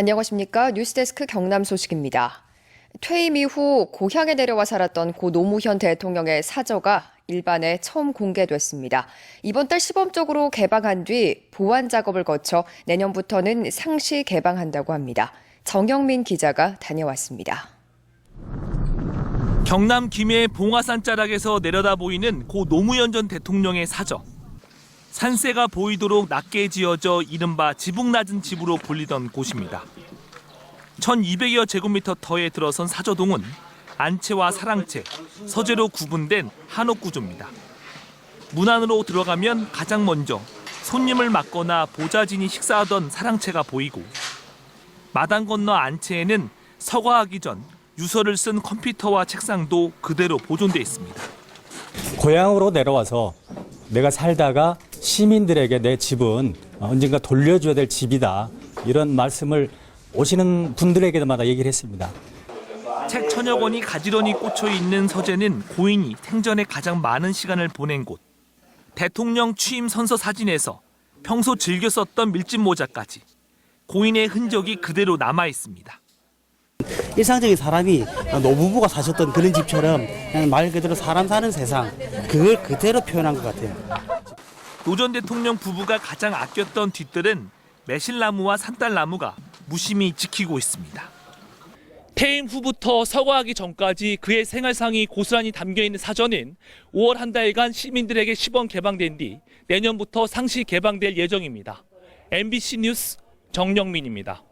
안녕하십니까. 뉴스데스크 경남 소식입니다. 퇴임 이후 고향에 내려와 살았던 고 노무현 대통령의 사저가 일반에 처음 공개됐습니다. 이번 달 시범적으로 개방한 뒤 보완 작업을 거쳐 내년부터는 상시 개방한다고 합니다. 정영민 기자가 다녀왔습니다. 경남 김해의 봉화산 자락에서 내려다 보이는 고 노무현 전 대통령의 사저. 산세가 보이도록 낮게 지어져 이른바 지붕 낮은 집으로 불리던 곳입니다. 1200여 제곱미터 터에 들어선 사저동은 안채와 사랑채, 서재로 구분된 한옥 구조입니다. 문 안으로 들어가면 가장 먼저 손님을 맞거나 보좌진이 식사하던 사랑채가 보이고 마당 건너 안채에는 서거하기 전 유서를 쓴 컴퓨터와 책상도 그대로 보존돼 있습니다. 고향으로 내려와서 내가 살다가 시민들에게 내 집은 언젠가 돌려줘야 될 집이다. 이런 말씀을 오시는 분들에게마다 얘기를 했습니다. 책 천여 권이 가지런히 꽂혀 있는 서재는 고인이 생전에 가장 많은 시간을 보낸 곳. 대통령 취임 선서 사진에서 평소 즐겨 썼던 밀짚 모자까지 고인의 흔적이 그대로 남아 있습니다. 일상적인 사람이 노부부가 사셨던 그런 집처럼 그냥 말 그대로 사람 사는 세상 그걸 그대로 표현한 것 같아요. 노 전 대통령 부부가 가장 아꼈던 뒤뜰은 매실나무와 산딸나무가 무심히 지키고 있습니다. 퇴임 후부터 서거하기 전까지 그의 생활상이 고스란히 담겨 있는 사전은 5월 한 달간 시민들에게 시범 개방된 뒤 내년부터 상시 개방될 예정입니다. MBC 뉴스 정영민입니다.